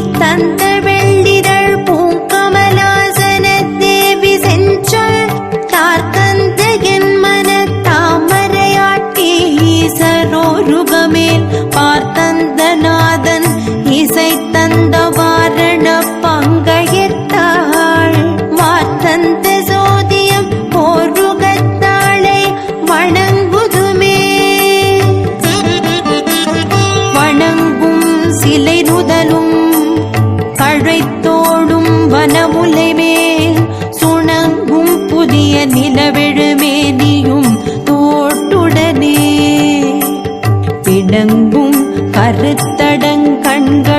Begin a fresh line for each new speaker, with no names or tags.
தந்த வெள்ளிதழ் பூங்கமலாசன தேவி செஞ்சொல் தார்கந்த என் மன தாமரையாட்டி ஈசரோருகமேல் பார்த்தந்த நாதன் இசை தந்த வாரண பங்கையத்தாள். வார்த்தந்த சோதியம் போருகத்தாளை வணங்குதுமே. வணங்கும் சிலை நுதலும் கழைத்தோடும் வனமுலை மேல் சுணங்கும் புதிய நிலவெழுமேனியும் தோட்டுடனே. பிடங்கும் கருத்தடங்கண்கள்